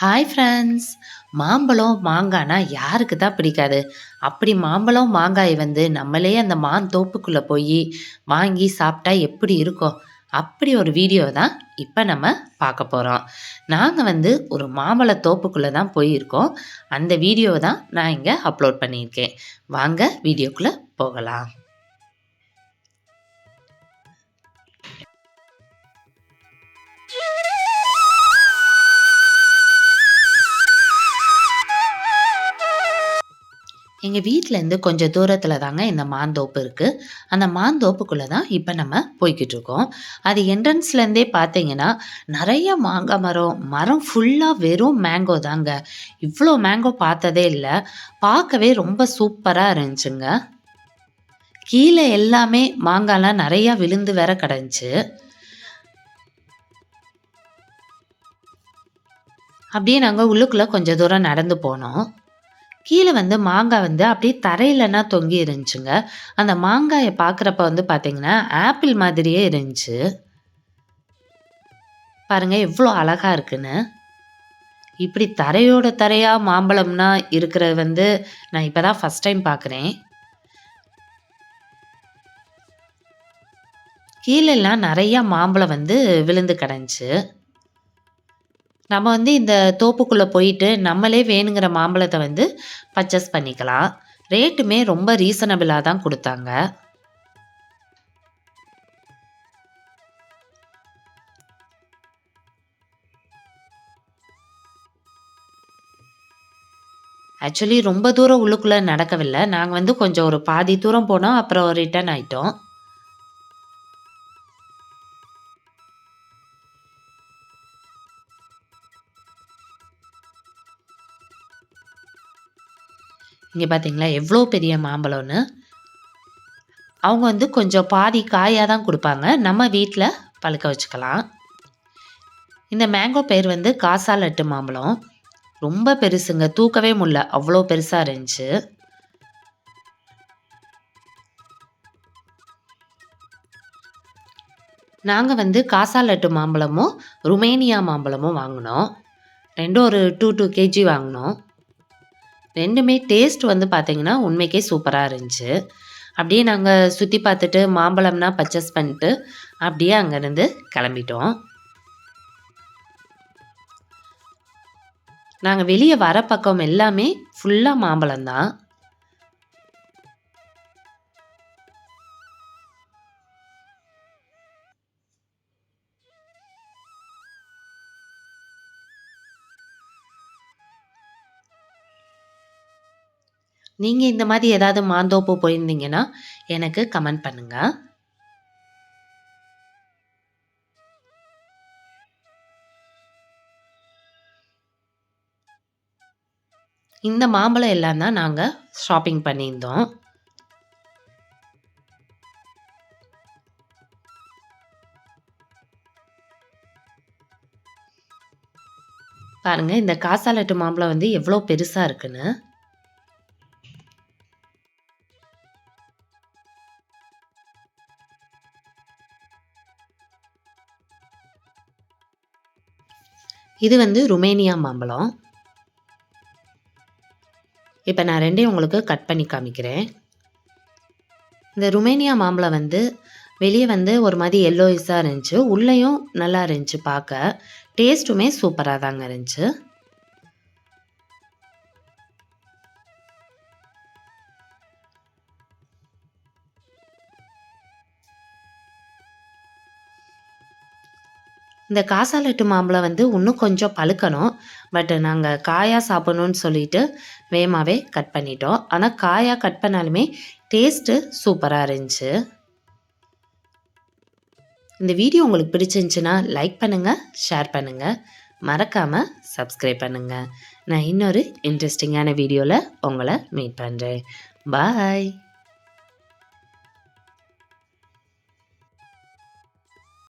Hi friends மாம்பழம் மாங்காய்னா யாருக்கு தான் பிடிக்காது? அப்படி மாம்பழம் மாங்காய் வந்து நம்மளே அந்த மான் தோப்புக்குள்ளே போய் வாங்கி சாப்பிட்டா எப்படி இருக்கும்? அப்படி ஒரு வீடியோ தான் இப்போ நம்ம பார்க்க போகிறோம் நாங்கள் வந்து ஒரு மாம்பழ தோப்புக்குள்ளே தான் போயிருக்கோம். அந்த வீடியோ தான் நான் இங்கே அப்லோட் பண்ணியிருக்கேன். வாங்க வீடியோக்குள்ளே போகலாம். எங்கள் வீட்டிலேருந்து கொஞ்சம் தூரத்தில் தாங்க இந்த மாந்தோப்பு இருக்குது அந்த மாந்தோப்புக்குள்ளே தான் இப்போ நம்ம போய்கிட்டு இருக்கோம். அது என்ட்ரன்ஸ்லேருந்தே பார்த்தீங்கன்னா நிறைய மாங்காய் மரம் மரம் ஃபுல்லாக வெறும் மேங்கோ தாங்க. இவ்வளோ மேங்கோ பார்த்ததே இல்லை. பார்க்கவே ரொம்ப சூப்பராக இருந்துச்சுங்க. கீழே எல்லாமே மாங்காய்லாம் நிறையா விழுந்து வேற கிடந்துச்சு. அப்படியே நாங்கள் உள்ளுக்குள்ளே கொஞ்சம் தூரம் நடந்து போனோம். கீழே வந்து மாங்காய் வந்து அப்படியே தரையிலனா தொங்கி இருந்துச்சுங்க. அந்த மாங்காயை பார்க்குறப்ப வந்து பார்த்தீங்கன்னா ஆப்பிள் மாதிரியே இருந்துச்சு. பாருங்கள் எவ்வளோ அழகாக இருக்குன்னு. இப்படி தரையோட தரையாக மாம்பழம்னா இருக்கிறது வந்து நான் இப்போ தான் ஃபஸ்ட் டைம் பார்க்குறேன் கீழெல்லாம் நிறையா மாம்பழம் வந்து விழுந்து கிடந்துச்சு. நம்ம வந்து இந்த தோப்புக்குள்ளே போயிட்டு நம்மளே வேணுங்கிற மாம்பழத்தை வந்து பர்ச்சேஸ் பண்ணிக்கலாம். ரேட்டுமே ரொம்ப ரீசனபிளாக தான் கொடுத்தாங்க. ஆக்சுவலி ரொம்ப தூரம் உள்ளுக்குள்ளே நடக்கவில்லை. நாங்கள் வந்து கொஞ்சம் ஒரு பாதி தூரம் போனோம் அப்புறம் ரிட்டர்ன் ஆயிட்டோம். இங்கே பார்த்தீங்களா எவ்வளோ பெரிய மாம்பழம்னு? அவங்க வந்து கொஞ்சம் பாதி காயாக தான் கொடுப்பாங்க. நம்ம வீட்டில் பழுக்க வச்சுக்கலாம். இந்த மேங்கோ பேர் வந்து காசா லட்டு மாம்பழம். ரொம்ப பெருசுங்க தூக்கவே முடில அவ்வளோ பெருசாக இருந்துச்சு. நாங்கள் வந்து காசா லட்டு மாம்பழமும் ருமேனியா மாம்பழமும் வாங்கினோம். ரெண்டும் ஒரு டூ டூ கேஜி வாங்கினோம். ரெண்டுமே டேஸ்ட் வந்து பார்த்திங்கன்னா உண்மைக்கே சூப்பராக இருந்துச்சு. அப்படியே நாங்கள் சுற்றி பார்த்துட்டு மாம்பழம்னா பர்ச்சேஸ் பண்ணிட்டு அப்படியே அங்கேருந்து கிளம்பிட்டோம். நாங்கள் வெளியே வர பக்கம் எல்லாமே ஃபுல்லாக மாம்பழம் தான் நீங்கள் இந்த மாதிரி ஏதாவது மாந்தோப்பு போயிருந்தீங்கன்னா எனக்கு கமெண்ட் பண்ணுங்கள் இந்த மாம்பழம் எல்லாம் தான் நாங்கள் ஷாப்பிங் பண்ணியிருந்தோம். பாருங்கள் இந்த காசாலட்டு மாம்பழம் வந்து எவ்வளோ பெருசாக இருக்குன்னு. இது வந்து ருமேனியா மாம்பழம். இப்போ நான் ரெண்டையும் உங்களுக்கு கட் பண்ணி காமிக்கிறேன். இந்த ருமேனியா மாம்பழம் வந்து வெளியே வந்து ஒரு மாதிரி எல்லோயிஸாக இருந்துச்சு. உள்ளேயும் நல்லா இருந்துச்சு பார்க்க. டேஸ்ட்டுமே சூப்பராக தாங்க இருந்துச்சு. இந்த காசாலட்டு மாம்பழம் வந்து இன்னும் கொஞ்சம் பழுக்கணும். பட் நாங்கள் காயாக சாப்பிட்ணுன்னு சொல்லிட்டு வேகமாகவே கட் பண்ணிட்டோம். ஆனால் காயாக கட் பண்ணாலுமே டேஸ்ட்டு சூப்பராக இருந்துச்சு. இந்த வீடியோ உங்களுக்கு பிடிச்சிருந்துச்சின்னா லைக் பண்ணுங்கள் ஷேர் பண்ணுங்கள் மறக்காமல் சப்ஸ்கிரைப் பண்ணுங்கள் நான் இன்னொரு இன்ட்ரெஸ்டிங்கான வீடியோவில் உங்களை மீட் பண்ணுறேன் பாய்.